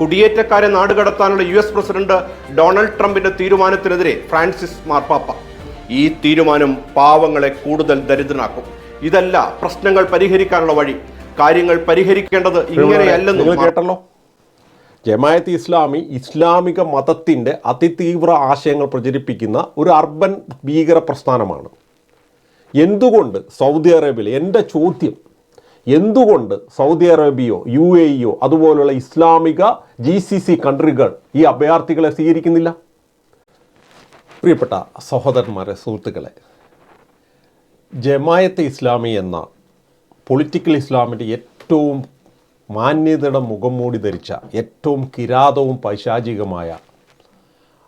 കുടിയേറ്റക്കാരെ നാടുകടത്താനുള്ള U S president Donald ട്രംപിന്റെ തീരുമാനത്തിനെതിരെ ഫ്രാൻസിസ് മാർപ്പാപ്പ. ഈ തീരുമാനം പാവങ്ങളെ കൂടുതൽ ദരിദ്രനാക്കും. ഇതല്ല പ്രശ്നങ്ങൾ പരിഹരിക്കാനുള്ള വഴി. കാര്യങ്ങൾ പരിഹരിക്കേണ്ടത് ഇങ്ങനെയല്ലെന്ന് കേട്ടല്ലോ. ജമായത്ത് ഇസ്ലാമി ഇസ്ലാമിക മതത്തിന്റെ അതിതീവ്ര ആശയങ്ങൾ പ്രചരിപ്പിക്കുന്ന ഒരു അർബൻ ഭീകര പ്രസ്ഥാനമാണ്. എന്തുകൊണ്ട് സൗദി അറേബ്യയിൽ എന്റെ ചോദ്യം എന്തുകൊണ്ട് സൗദി അറേബ്യയോ യു എ ഇയോ അതുപോലുള്ള ഇസ്ലാമിക ജി സി സി കൺട്രികൾ ഈ അഭയാർത്ഥികളെ സ്വീകരിക്കുന്നില്ല? പ്രിയപ്പെട്ട സഹോദരന്മാരെ സുഹൃത്തുക്കളെ ജമായത്ത് ഇസ്ലാമി എന്ന പൊളിറ്റിക്കൽ ഇസ്ലാമിന്റെ ഏറ്റവും മാന്യതയുടെ മുഖം മൂടി ധരിച്ച ഏറ്റവും കിരാതവും പൈശാചികമായ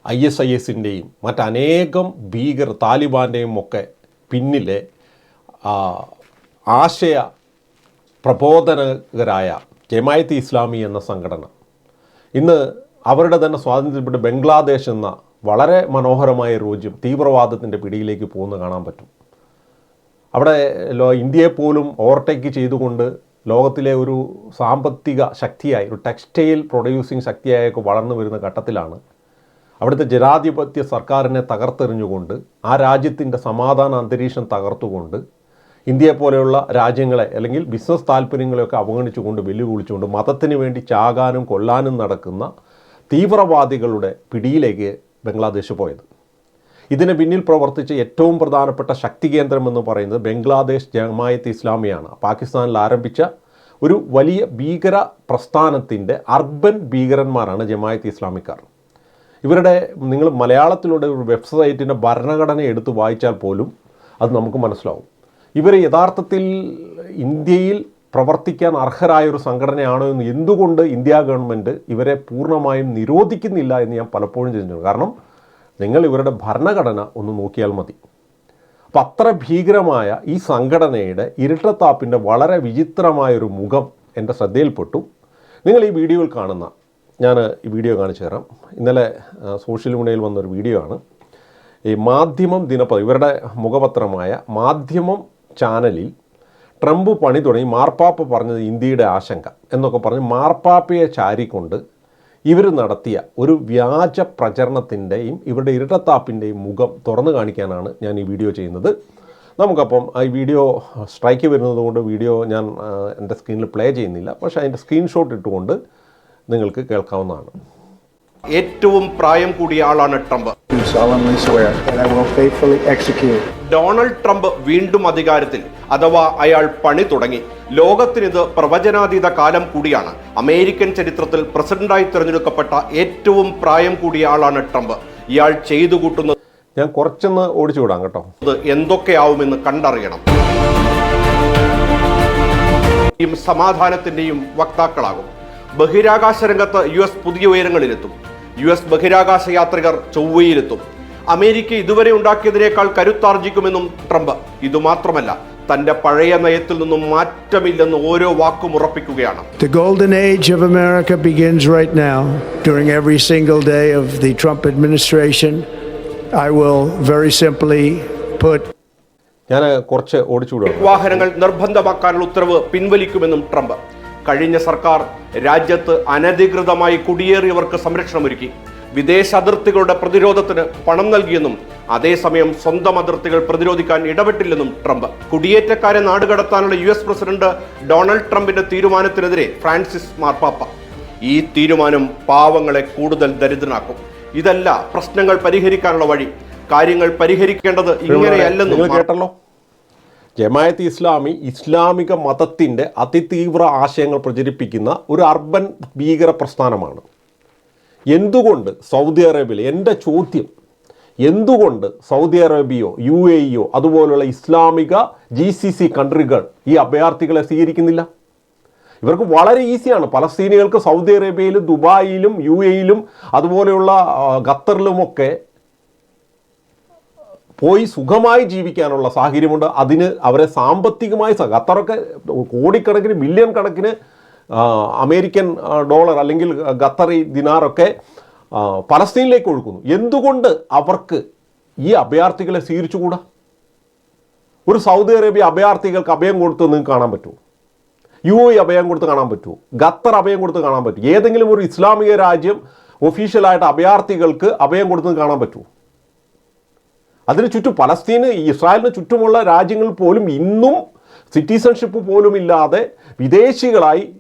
ഐ എസ് ഐ എസിന്റെയും മറ്റനേകം ഭീകര താലിബാന്റെയും ഒക്കെ പിന്നിലെ ആശയ പ്രബോധനകരായ ജമായത്ത് ഇസ്ലാമി എന്ന സംഘടന. ഇന്ന് അവരുടെ തന്നെ സ്വാതന്ത്ര്യപ്പെട്ട് ബംഗ്ലാദേശ് എന്ന വളരെ മനോഹരമായ രാജ്യം തീവ്രവാദത്തിന്റെ പിടിയിലേക്ക് പോകുന്ന കാണാൻ പറ്റും. അവിടെ ഇന്ത്യയെ പോലും ഓവർടേക്ക് ചെയ്തുകൊണ്ട് ലോകത്തിലെ ഒരു സാമ്പത്തിക ശക്തിയായി ഒരു ടെക്സ്റ്റൈൽ പ്രൊഡ്യൂസിങ് ശക്തിയായൊക്കെ വളർന്നു വരുന്ന ഘട്ടത്തിലാണ് അവിടുത്തെ ജനാധിപത്യ സർക്കാരിനെ തകർത്തെറിഞ്ഞുകൊണ്ട് ആ രാജ്യത്തിന്റെ സമാധാന അന്തരീക്ഷം തകർത്തുകൊണ്ട് ഇന്ത്യയെ പോലെയുള്ള രാജ്യങ്ങളെ അല്ലെങ്കിൽ ബിസിനസ് താല്പര്യങ്ങളെയൊക്കെ അവഗണിച്ചുകൊണ്ട് വെല്ലുവിളിച്ചുകൊണ്ട് മതത്തിന് വേണ്ടി ചാകാനും കൊല്ലാനും നടക്കുന്ന തീവ്രവാദികളുടെ പിടിയിലേക്ക് ബംഗ്ലാദേശ് പോയത്. ഇതിന് പിന്നിൽ പ്രവർത്തിച്ച ഏറ്റവും പ്രധാനപ്പെട്ട ശക്തി കേന്ദ്രം എന്ന് പറയുന്നത് ബംഗ്ലാദേശ് ജമായത്ത് ഇസ്ലാമിയാണ്. പാകിസ്ഥാനിൽ ആരംഭിച്ച ഒരു വലിയ ഭീകര പ്രസ്ഥാനത്തിന്റെ അർബൻ ഭീകരന്മാരാണ് ജമായത്ത് ഇസ്ലാമിക്കാർ. ഇവരുടെ നിങ്ങൾ മലയാളത്തിലൂടെ ഒരു വെബ്സൈറ്റിന്റെ ഭരണഘടന എടുത്ത് വായിച്ചാൽ പോലും അത് നമുക്ക് മനസ്സിലാവും. ഇവർ യഥാർത്ഥത്തിൽ ഇന്ത്യയിൽ പ്രവർത്തിക്കാൻ അർഹരായ ഒരു സംഘടനയാണോ എന്ന് എന്തുകൊണ്ട് ഇന്ത്യ ഗവൺമെന്റ് ഇവരെ പൂർണമായും നിരോധിക്കുന്നില്ല എന്ന് ഞാൻ പലപ്പോഴും ചിന്തിച്ചു കാരണം നിങ്ങൾ ഇവരുടെ ഭരണഘടന ഒന്ന് നോക്കിയാൽ മതി. അപ്പം അത്ര ഭീകരമായ ഈ സംഘടനയുടെ ഇരട്ടത്താപ്പിന്റെ വളരെ വിചിത്രമായൊരു മുഖം എന്റെ ശ്രദ്ധയിൽപ്പെട്ടു. നിങ്ങൾ ഈ വീഡിയോയിൽ കാണുന്ന ഞാൻ ഈ വീഡിയോ കാണിച്ചു തരാം. ഇന്നലെ സോഷ്യൽ മീഡിയയിൽ വന്നൊരു വീഡിയോ ആണ് ഈ മാധ്യമം ദിനപത്രം ഇവരുടെ മുഖപത്രമായ മാധ്യമം ചാനലിൽ ട്രംപ് പണി തുടങ്ങി മാർപ്പാപ്പ പറഞ്ഞത് ഇന്ത്യയുടെ ആശങ്ക എന്നൊക്കെ പറഞ്ഞ് മാർപ്പാപ്പയെ ചാരിക്കൊണ്ട് ഇവർ നടത്തിയ ഒരു വ്യാജ പ്രചരണത്തിന്റെയും ഇവരുടെ ഇരട്ടത്താപ്പിന്റെയും മുഖം തുറന്നു കാണിക്കാനാണ് ഞാൻ ഈ വീഡിയോ ചെയ്യുന്നത്. നമുക്കപ്പം ഈ വീഡിയോ സ്ട്രൈക്ക് വരുന്നത് കൊണ്ട് വീഡിയോ ഞാൻ എന്റെ സ്ക്രീനിൽ പ്ലേ ചെയ്യുന്നില്ല. പക്ഷേ അതിന്റെ സ്ക്രീൻഷോട്ട് ഇട്ടുകൊണ്ട് നിങ്ങൾക്ക് കേൾക്കാവുന്നതാണ്. ഏറ്റവും പ്രായം കൂടിയ ആളാണ് ട്രംപ്. ഡൊണാൾഡ് ട്രംപ് വീണ്ടും അധികാരത്തിൽ അഥവാ അയാൾ പണി തുടങ്ങി. ലോകത്തിനിത് പ്രവചനാതീത കാലം കൂടിയാണ്. അമേരിക്കൻ ചരിത്രത്തിൽ പ്രസിഡന്റായി തിരഞ്ഞെടുക്കപ്പെട്ട ഏറ്റവും പ്രായം കൂടിയ ആളാണ് ട്രംപ്. ഇയാൾ ചെയ്തു കൂട്ടുന്നത് ഞാൻ കുറച്ചൊന്ന് ഓടിച്ചു വിടാം കേട്ടോ. എന്തൊക്കെയാവുമെന്ന് കണ്ടറിയണം. സമാധാനത്തിന്റെയും വക്താക്കളാകും. ബഹിരാകാശ രംഗത്ത് യു എസ് പുതിയ ഉയരങ്ങളിലെത്തും. യു എസ് ബഹിരാകാശ യാത്രികർ ചൊവ്വയിലെത്തും. അമേരിക്ക ഇതുവരെ ഉണ്ടാക്കിയതിനേക്കാൾ കരുത്താർജിക്കുമെന്നും ട്രംപ്. ഇതുമാത്രമല്ല തന്റെ പഴയ നയത്തിൽ നിന്നും മാറ്റമില്ലെന്ന് ഓരോ വാക്കും ഉറപ്പിക്കുകയാണ്. The golden age of America begins right now. During every single day of the Trump administration, I will very simply put ഞാൻ കുറച്ച് ഓടിച്ചു വിടുകയാണ് വാഹനങ്ങൾ നിർബന്ധമാക്കാനുള്ള ഉത്തരവ് പിൻവലിക്കുമെന്നും ട്രംപ്. കഴിഞ്ഞ സർക്കാർ രാജ്യത്ത് അനധികൃതമായി കുടിയേറിയവർക്ക് സംരക്ഷണമൊരുക്കി. വിദേശ അതിർത്തികളുടെ പ്രതിരോധത്തിന് പണം നൽകിയെന്നും അതേസമയം സ്വന്തം അതിർത്തികൾ പ്രതിരോധിക്കാൻ ഇടപെട്ടില്ലെന്നും ട്രംപ്. കുടിയേറ്റക്കാരെ നാടുകടത്താനുള്ള യു എസ് പ്രസിഡന്റ് ഡൊണാൾഡ് ട്രംപിന്റെ തീരുമാനത്തിനെതിരെ ഫ്രാൻസിസ് മാർപ്പാപ്പ. ഈ തീരുമാനം പാവങ്ങളെ കൂടുതൽ ദരിദ്രനാക്കും. ഇതല്ല പ്രശ്നങ്ങൾ പരിഹരിക്കാനുള്ള വഴി. കാര്യങ്ങൾ പരിഹരിക്കേണ്ടത് ഇങ്ങനെയല്ലെന്നും കേട്ടല്ലോ? ജമായത്ത് ഇസ്ലാമി ഇസ്ലാമിക മതത്തിന്റെ അതിതീവ്ര ആശയങ്ങൾ പ്രചരിപ്പിക്കുന്ന ഒരു അർബൻ ഭീകര പ്രസ്ഥാനമാണ്. എന്തുകൊണ്ട് സൗദി അറേബ്യയിൽ എന്റെ ചോദ്യം എന്തുകൊണ്ട് സൗദി അറേബ്യയോ യു എ ഇയോ അതുപോലുള്ള ഇസ്ലാമിക ജി സി സി കൺട്രികൾ ഈ അഭയാർത്ഥികളെ സ്വീകരിക്കുന്നില്ല? ഇവർക്ക് വളരെ ഈസിയാണ്. പലസ്തീനികൾക്ക് സൗദി അറേബ്യയിലും ദുബായിലും യു എയിലും അതുപോലെയുള്ള ഖത്തറിലുമൊക്കെ പോയി സുഖമായി ജീവിക്കാനുള്ള സാഹചര്യമുണ്ട്. അതിന് അവരെ സാമ്പത്തികമായി ഖത്തറൊക്കെ കോടിക്കണക്കിന് മില്യൺ കണക്കിന് അമേരിക്കൻ ഡോളർ അല്ലെങ്കിൽ ഖത്തറി ദിനാറൊക്കെ പലസ്തീനിലേക്ക് ഒഴുക്കുന്നു. എന്തുകൊണ്ട് അവർക്ക് ഈ അഭയാർത്ഥികളെ സ്വീകരിച്ചുകൂടാ? ഒരു സൗദി അറേബ്യ അഭയാർത്ഥികൾക്ക് അഭയം കൊടുത്ത് നിങ്ങൾക്ക് കാണാൻ പറ്റുമോ? യു എ അഭയം കൊടുത്ത് കാണാൻ പറ്റുമോ? ഖത്തർ അഭയം കൊടുത്ത് കാണാൻ പറ്റും ഏതെങ്കിലും ഒരു ഇസ്ലാമിക രാജ്യം ഒഫീഷ്യലായിട്ട് അഭയാർത്ഥികൾക്ക് അഭയം കൊടുത്ത് കാണാൻ പറ്റുമോ? അതിന് ചുറ്റും പലസ്തീന് ഇസ്രായേലിന് ചുറ്റുമുള്ള രാജ്യങ്ങൾ പോലും ഇന്നും സിറ്റിസൺഷിപ്പ് പോലും ഇല്ലാതെ വിദേശികളായി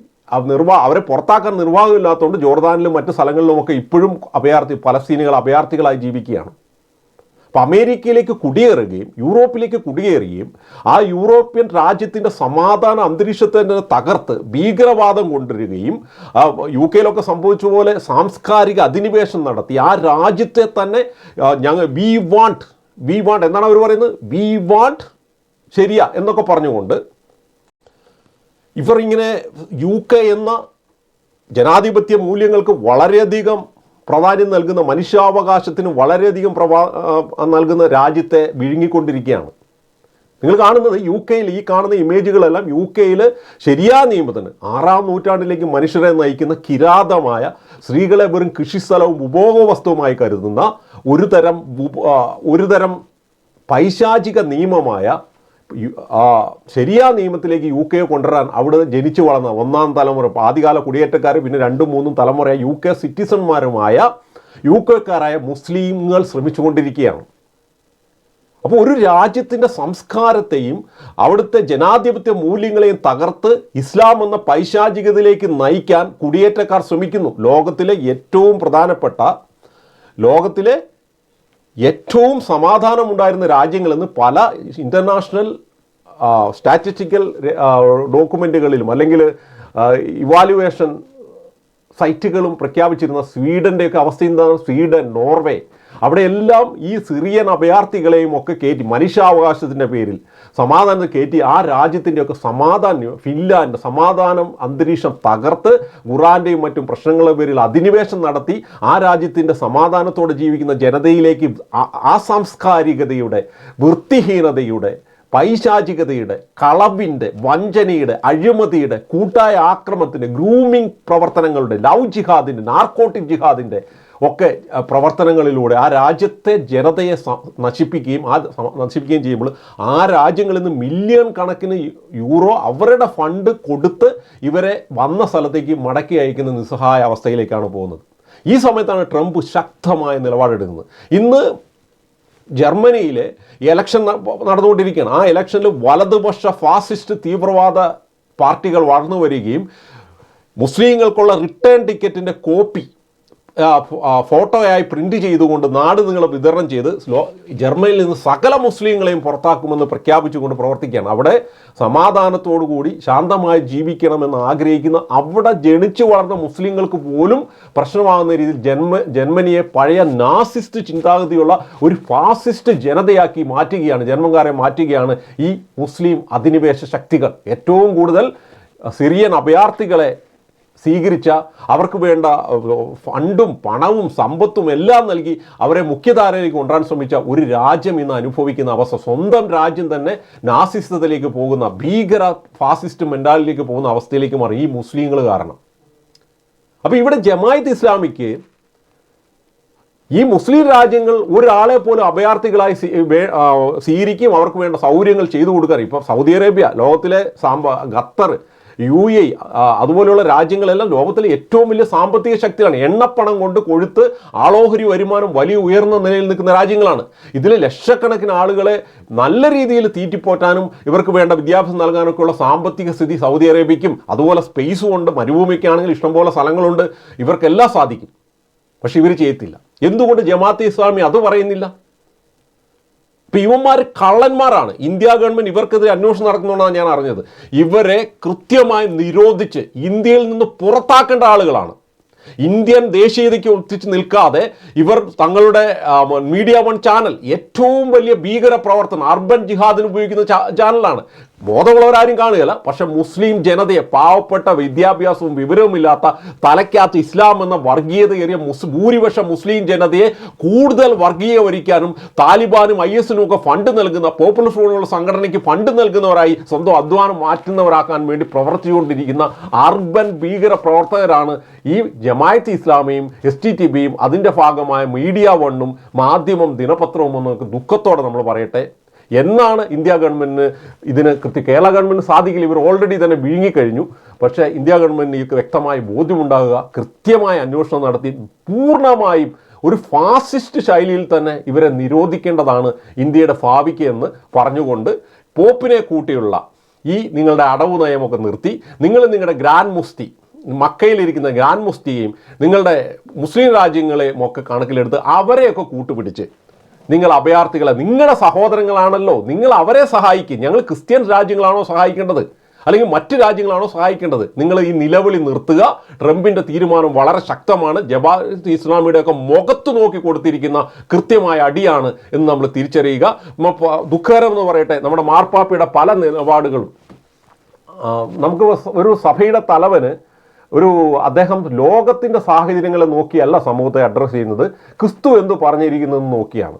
നിർവാ അവരെ പുറത്താക്കാൻ നിർവാഹമില്ലാത്തതുകൊണ്ട് ജോർദാനിലും മറ്റു സ്ഥലങ്ങളിലുമൊക്കെ ഇപ്പോഴും അഭയാർത്ഥി പലസ്തീനികൾ അഭയാർത്ഥികളായി ജീവിക്കുകയാണ്. അപ്പോൾ അമേരിക്കയിലേക്ക് കുടിയേറുകയും യൂറോപ്പിലേക്ക് കുടിയേറുകയും ആ യൂറോപ്യൻ രാജ്യത്തിന്റെ സമാധാന അന്തരീക്ഷത്തെ തകർത്ത് ഭീകരവാദം കൊണ്ടുവരികയും യു കെയിലൊക്കെ സംഭവിച്ച പോലെ സാംസ്കാരിക അധിനിവേശം നടത്തി ആ രാജ്യത്തെ തന്നെ ഞങ്ങൾ വി വാണ്ട് വി വാണ്ട് എന്താണ് അവർ പറയുന്നത്? വി വാണ്ട് ശരിയാ എന്നൊക്കെ പറഞ്ഞുകൊണ്ട് ഇവർ ഇങ്ങനെ യു കെ എന്ന ജനാധിപത്യ മൂല്യങ്ങൾക്ക് വളരെയധികം പ്രാധാന്യം നൽകുന്ന മനുഷ്യാവകാശത്തിന് വളരെയധികം പ്രവാ നൽകുന്ന രാജ്യത്തെ വിഴുങ്ങിക്കൊണ്ടിരിക്കുകയാണ്. നിങ്ങൾ കാണുന്നത് യു കെയിൽ ഈ കാണുന്ന ഇമേജുകളെല്ലാം യു കെയിൽ ശരിയായ നിയമത്തിന് ആറാം നൂറ്റാണ്ടിലേക്ക് മനുഷ്യരെ നയിക്കുന്ന കിരാതമായ സ്ത്രീകളെ വെറും കൃഷിസ്ഥലവും ഉപഭോഗ വസ്തുവുമായി കരുതുന്ന ഒരു തരം ഒരു തരം പൈശാചിക നിയമമായ ആ, ശരിയാ നിയമത്തിലേക്ക് യു കെ കൊണ്ടുവരാൻ അവിടെ ജനിച്ചു വളർന്ന ഒന്നാം തലമുറ ആദ്യകാല കുടിയേറ്റക്കാർ പിന്നെ രണ്ടും മൂന്നും തലമുറ യു കെ സിറ്റിസൺമാരുമായ യു കെക്കാരായ മുസ്ലിങ്ങൾ ശ്രമിച്ചുകൊണ്ടിരിക്കുകയാണ്. അപ്പോൾ ഒരു രാജ്യത്തിന്റെ സംസ്കാരത്തെയും അവിടുത്തെ ജനാധിപത്യ മൂല്യങ്ങളെയും തകർത്ത് ഇസ്ലാം എന്ന പൈശാചികതയിലേക്ക് നയിക്കാൻ കുടിയേറ്റക്കാർ ശ്രമിക്കുന്നു. ലോകത്തിലെ ഏറ്റവും പ്രധാനപ്പെട്ട ലോകത്തിലെ ഏറ്റവും സമാധാനമുണ്ടായിരുന്ന രാജ്യങ്ങളെന്ന് പല ഇന്റർനാഷണൽ സ്റ്റാറ്റിസ്റ്റിക്കൽ ഡോക്യുമെന്റുകളിലും അല്ലെങ്കിൽ ഇവാലുവേഷൻ സൈറ്റുകളും പ്രഖ്യാപിച്ചിരുന്ന സ്വീഡന്റെയൊക്കെ അവസ്ഥ എന്താണ്? Sweden Norway. അവിടെയെല്ലാം ഈ സിറിയൻ അഭയാർത്ഥികളെയും ഒക്കെ കയറ്റി മനുഷ്യാവകാശത്തിന്റെ പേരിൽ സമാധാനം കയറ്റി ആ രാജ്യത്തിന്റെയൊക്കെ സമാധാനം ഫിൻലാൻഡ് സമാധാനം അന്തരീക്ഷം തകർത്ത് ഖുറാന്റെയും മറ്റും പ്രശ്നങ്ങളുടെ പേരിൽ അധിനിവേശം നടത്തി ആ രാജ്യത്തിന്റെ സമാധാനത്തോടെ ജീവിക്കുന്ന ജനതയിലേക്ക് ആ- ആ സാംസ്കാരികതയുടെ വൃത്തിഹീനതയുടെ പൈശാചികതയുടെ കളവിന്റെ വഞ്ചനയുടെ അഴിമതിയുടെ കൂട്ടായ ആക്രമണത്തിന്റെ ഗ്രൂമിംഗ് പ്രവർത്തനങ്ങളുടെ ലവ് ജിഹാദിന്റെ നാർക്കോട്ടിക് ജിഹാദിന്റെ ഒക്കെ പ്രവർത്തനങ്ങളിലൂടെ ആ രാജ്യത്തെ ജനതയെ നശിപ്പിക്കുകയും ആ നശിപ്പിക്കുകയും ചെയ്യുമ്പോൾ ആ രാജ്യങ്ങളിൽ നിന്ന് മില്യൺ കണക്കിന് യൂറോ അവരുടെ ഫണ്ട് കൊടുത്ത് ഇവരെ വന്ന സ്ഥലത്തേക്ക് മടക്കി അയക്കുന്ന നിസ്സഹായ അവസ്ഥയിലേക്കാണ് പോകുന്നത്. ഈ സമയത്താണ് ട്രംപ് ശക്തമായ നിലപാടെടുക്കുന്നത്. ഇന്ന് ജർമ്മനിയിലെ ഇലക്ഷൻ നടന്നുകൊണ്ടിരിക്കുകയാണ്. ആ ഇലക്ഷനിൽ വലതുപക്ഷ ഫാസിസ്റ്റ് തീവ്രവാദ പാർട്ടികൾ വളർന്നു വരികയും മുസ്ലിങ്ങൾക്കുള്ള റിട്ടേൺ ടിക്കറ്റിന്റെ കോപ്പി ഫോട്ടോയായി പ്രിന്റ് ചെയ്തുകൊണ്ട് നാട് നിങ്ങൾ വിതരണം ചെയ്ത് സ്ലോ ജർമ്മനിയിൽ നിന്ന് സകല മുസ്ലിങ്ങളെയും പുറത്താക്കുമെന്ന് പ്രഖ്യാപിച്ചുകൊണ്ട് പ്രവർത്തിക്കുകയാണ്. അവിടെ സമാധാനത്തോടു കൂടി ശാന്തമായി ജീവിക്കണമെന്ന് ആഗ്രഹിക്കുന്ന അവിടെ ജനിച്ചു വളർന്ന മുസ്ലിങ്ങൾക്ക് പോലും പ്രശ്നമാകുന്ന രീതിയിൽ ജന്മ ജർമ്മനിയെ പഴയ നാസിസ്റ്റ് ചിന്താഗതിയുള്ള ഒരു ഫാസിസ്റ്റ് ജനതയാക്കി മാറ്റുകയാണ് ജന്മക്കാരെ മാറ്റുകയാണ് ഈ മുസ്ലിം അധിനിവേശ ശക്തികൾ. ഏറ്റവും കൂടുതൽ സിറിയൻ അഭയാർത്ഥികളെ സ്വീകരിച്ച അവർക്ക് വേണ്ട ഫണ്ടും പണവും സമ്പത്തും എല്ലാം നൽകി അവരെ മുഖ്യധാരയിലേക്ക് കൊണ്ടുവരാൻ ശ്രമിച്ച ഒരു രാജ്യം ഇന്ന് അനുഭവിക്കുന്ന അവസ്ഥ. സ്വന്തം രാജ്യം തന്നെ നാസിസത്തിലേക്ക് പോകുന്ന ഭീകര ഫാസിസ്റ്റ് മെന്റാലിറ്റിയിലേക്ക് പോകുന്ന അവസ്ഥയിലേക്ക് മാറി ഈ മുസ്ലിങ്ങൾ കാരണം. അപ്പോൾ ഇവിടെ ജമായത്ത് ഇസ്ലാമിക്ക് ഈ മുസ്ലിം രാജ്യങ്ങൾ ഒരാളെ പോലും അഭയാർത്ഥികളായി സ്വീകരിക്കും അവർക്ക് വേണ്ട സൗകര്യങ്ങൾ ചെയ്തു കൊടുക്കാറ് ഇപ്പോൾ സൗദി അറേബ്യ ലോകത്തിലെ സാമ്പ ഖത്തർ യു എ അതുപോലെയുള്ള രാജ്യങ്ങളെല്ലാം ലോകത്തിലെ ഏറ്റവും വലിയ സാമ്പത്തിക ശക്തിയാണ്. എണ്ണപ്പണം കൊണ്ട് കൊഴുത്ത് ആളോഹരി വരുമാനം വലിയ ഉയർന്ന നിലയിൽ നിൽക്കുന്ന രാജ്യങ്ങളാണ്. ഇതിൽ ലക്ഷക്കണക്കിന് ആളുകളെ നല്ല രീതിയിൽ തീറ്റിപ്പോറ്റാനും ഇവർക്ക് വേണ്ട വിദ്യാഭ്യാസം നൽകാനൊക്കെയുള്ള സാമ്പത്തിക സ്ഥിതി സൗദി അറേബ്യയ്ക്കും അതുപോലെ സ്പേസും ഉണ്ട് മരുഭൂമിക്കാണെങ്കിൽ ഇഷ്ടംപോലെ സ്ഥലങ്ങളുണ്ട്. ഇവർക്കെല്ലാം സാധിക്കും. പക്ഷെ ഇവർ ചെയ്യത്തില്ല. എന്തുകൊണ്ട് ജമാഅത്തെ ഇസ്ലാമി അത് പറയുന്നില്ല? ഇപ്പൊ ഇവന്മാർ കള്ളന്മാരാണ്. ഇന്ത്യ ഗവൺമെന്റ് ഇവർക്കെതിരെ അന്വേഷണം നടക്കുന്നതാണ് ഞാൻ അറിഞ്ഞത്. ഇവരെ കൃത്യമായി നിരോധിച്ച് ഇന്ത്യയിൽ നിന്ന് പുറത്താക്കേണ്ട ആളുകളാണ്. ഇന്ത്യൻ ദേശീയതയ്ക്ക് ഒത്തിച്ച് നിൽക്കാതെ ഇവർ തങ്ങളുടെ മീഡിയ വൺ ചാനൽ ഏറ്റവും വലിയ ഭീകര പ്രവർത്തനം അർബൻ ജിഹാദിന് ഉപയോഗിക്കുന്ന ചാനലാണ്. ബോധമുള്ളവരാരും കാണുകയില്ല. പക്ഷെ മുസ്ലിം ജനതയെ പാവപ്പെട്ട വിദ്യാഭ്യാസവും വിവരവുമില്ലാത്ത തലയ്ക്കകത്ത് ഇസ്ലാം എന്ന വർഗീയതയേറിയ മുസ് ഭൂരിപക്ഷ മുസ്ലിം ജനതയെ കൂടുതൽ വർഗീയവരിക്കാനും താലിബാനും ഐ എസിനും ഒക്കെ ഫണ്ട് നൽകുന്ന പോപ്പുലർ ഫ്രോണുള്ള സംഘടനയ്ക്ക് ഫണ്ട് നൽകുന്നവരായി സ്വന്തം അധ്വാനം മാറ്റുന്നവരാക്കാൻ വേണ്ടി പ്രവർത്തിച്ചുകൊണ്ടിരിക്കുന്ന അർബൻ ഭീകര പ്രവർത്തകരാണ് ഈ ജമായത്ത് ഇസ്ലാമിയും എസ് ടി ടി ബിയും അതിന്റെ ഭാഗമായ മീഡിയ വണ്ണും മാധ്യമം ദിനപത്രവും എന്നൊക്കെ ദുഃഖത്തോടെ നമ്മൾ പറയട്ടെ. എന്നാണ് ഇന്ത്യ ഗവൺമെന്റിന് ഇതിന് കൃത്യ കേരള ഗവൺമെന്റ് സാധിക്കില്ല. ഇവർ ഓൾറെഡി തന്നെ വിഴുങ്ങിക്കഴിഞ്ഞു. പക്ഷേ ഇന്ത്യ ഗവൺമെന്റിന് ഈ വ്യക്തമായി ബോധ്യമുണ്ടാകുക കൃത്യമായ അന്വേഷണം നടത്തി പൂർണമായും ഒരു ഫാസിസ്റ്റ് ശൈലിയിൽ തന്നെ ഇവരെ നിരോധിക്കേണ്ടതാണ് ഇന്ത്യയുടെ ഭാവിക്ക് എന്ന് പറഞ്ഞുകൊണ്ട് പോപ്പിനെ കൂട്ടിയുള്ള ഈ നിങ്ങളുടെ അടവ് നയമൊക്കെ നിർത്തി. നിങ്ങൾ നിങ്ങളുടെ ഗ്രാൻഡ് മുസ്തി മക്കയിലിരിക്കുന്ന ഗ്രാൻഡ് മുസ്തിയെയും നിങ്ങളുടെ മുസ്ലിം രാജ്യങ്ങളെ ഒക്കെ കണക്കിലെടുത്ത് അവരെയൊക്കെ കൂട്ടുപിടിച്ച് നിങ്ങൾ അഭയാർത്ഥികളെ നിങ്ങളുടെ സഹോദരങ്ങളാണല്ലോ നിങ്ങൾ അവരെ സഹായിക്കും. ഞങ്ങൾ ക്രിസ്ത്യൻ രാജ്യങ്ങളാണോ സഹായിക്കേണ്ടത്? അല്ലെങ്കിൽ മറ്റ് രാജ്യങ്ങളാണോ സഹായിക്കേണ്ടത്? നിങ്ങൾ ഈ നിലവിളി നിർത്തുക. ട്രംപിന്റെ തീരുമാനം വളരെ ശക്തമാണ്. ജമാഅത്ത് ഇസ്ലാമിയുടെ ഒക്കെ മുഖത്ത് നോക്കി കൊടുത്തിരിക്കുന്ന കൃത്യമായ അടിയാണ് എന്ന് നമ്മൾ തിരിച്ചറിയുക. ദുഃഖകരം എന്ന് പറയട്ടെ നമ്മുടെ മാർപ്പാപ്പയുടെ പല നിലപാടുകളും. നമുക്ക് ഒരു സഭയുടെ തലവന് ഒരു അദ്ദേഹം ലോകത്തിന്റെ സാഹചര്യങ്ങളെ നോക്കിയല്ല സമൂഹത്തെ അഡ്രസ്സ് ചെയ്യുന്നത്. ക്രിസ്തു എന്ത് പറഞ്ഞിരിക്കുന്നതെന്ന് നോക്കിയാണ്.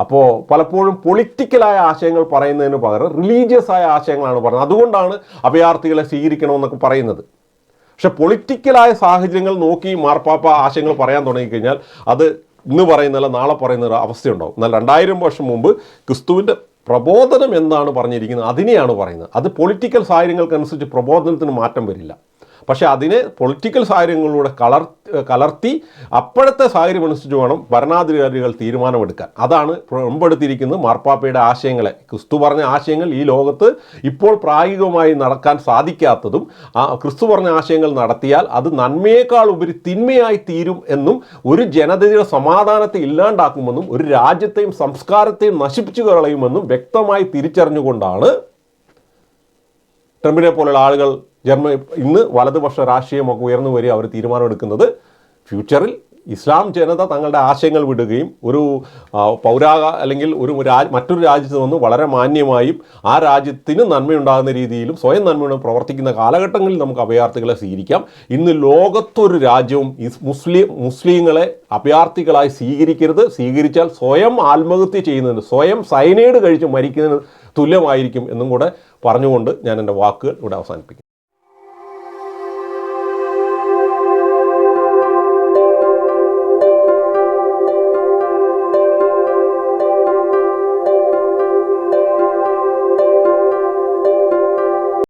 അപ്പോൾ പലപ്പോഴും പൊളിറ്റിക്കലായ ആശയങ്ങൾ പറയുന്നതിന് പകരം റിലീജിയസ് ആയ ആശയങ്ങളാണ് പറയുന്നത് അതുകൊണ്ടാണ് അഭയാർത്ഥികളെ സ്വീകരിക്കണമെന്നൊക്കെ പറയുന്നത്. പക്ഷെ പൊളിറ്റിക്കലായ സാഹചര്യങ്ങൾ നോക്കി മാർപ്പാപ്പ ആശയങ്ങൾ പറയാൻ തുടങ്ങിക്കഴിഞ്ഞാൽ അത് ഇന്ന് പറയുന്നില്ല നാളെ പറയുന്ന ഒരു അവസ്ഥയുണ്ടാവും. എന്നാൽ രണ്ടായിരം വർഷം മുമ്പ് ക്രിസ്തുവിന്റെ പ്രബോധനം എന്താണ് പറഞ്ഞിരിക്കുന്നത്. അതിനെയാണ് പറയുന്നത്. അത് പൊളിറ്റിക്കൽ സാഹചര്യങ്ങൾക്കനുസരിച്ച് പ്രബോധനത്തിന് മാറ്റം വരില്ല. പക്ഷേ അതിനെ പൊളിറ്റിക്കൽ സാഹചര്യങ്ങളിലൂടെ കളർ കലർത്തി അപ്പോഴത്തെ സാഹചര്യം അനുസരിച്ച് വേണം ഭരണാധികാരികൾ തീരുമാനമെടുക്കാൻ. അതാണ് മുമ്പെടുത്തിരിക്കുന്നത് മാർപ്പാപ്പയുടെ ആശയങ്ങളെ. ക്രിസ്തു പറഞ്ഞ ആശയങ്ങൾ ഈ ലോകത്ത് ഇപ്പോൾ പ്രായോഗികമായി നടക്കാൻ സാധിക്കാത്തതും ക്രിസ്തു പറഞ്ഞ ആശയങ്ങൾ നടത്തിയാൽ അത് നന്മയേക്കാൾ ഉപരി തിന്മയായി തീരും എന്നും ഒരു ജനതയുടെ സമാധാനത്തെ ഇല്ലാണ്ടാക്കുമെന്നും ഒരു രാജ്യത്തെയും സംസ്കാരത്തെയും നശിപ്പിച്ചു കളയുമെന്നും വ്യക്തമായി തിരിച്ചറിഞ്ഞുകൊണ്ടാണ് ട്രംപിനെ പോലുള്ള ആളുകൾ ജർമ്മനി ഇന്ന് വലതുപക്ഷ രാഷ്ട്രീയമൊക്കെ ഉയർന്നു വരിക അവർ തീരുമാനമെടുക്കുന്നത്. ഫ്യൂച്ചറിൽ ഇസ്ലാം ജനത തങ്ങളുടെ ആശയങ്ങൾ വിടുകയും ഒരു പൗരാ അല്ലെങ്കിൽ ഒരു മറ്റൊരു രാജ്യത്ത് നിന്ന് വളരെ മാന്യമായും ആ രാജ്യത്തിന് നന്മയുണ്ടാകുന്ന രീതിയിലും സ്വയം നന്മയുടെ പ്രവർത്തിക്കുന്ന കാലഘട്ടങ്ങളിൽ നമുക്ക് അഭയാർത്ഥികളെ സ്വീകരിക്കാം. ഇന്ന് ലോകത്തൊരു രാജ്യവും മുസ്ലിം മുസ്ലിങ്ങളെ അഭയാർത്ഥികളായി സ്വീകരിക്കരുത്. സ്വീകരിച്ചാൽ സ്വയം ആത്മഹത്യ ചെയ്യുന്നതിന് സ്വയം സൈനൈഡ് കഴിച്ച് മരിക്കുന്നതിന് തുല്യമായിരിക്കും എന്നും കൂടെ പറഞ്ഞുകൊണ്ട് ഞാൻ എന്റെ വാക്കുകൾ ഇവിടെ അവസാനിപ്പിക്കും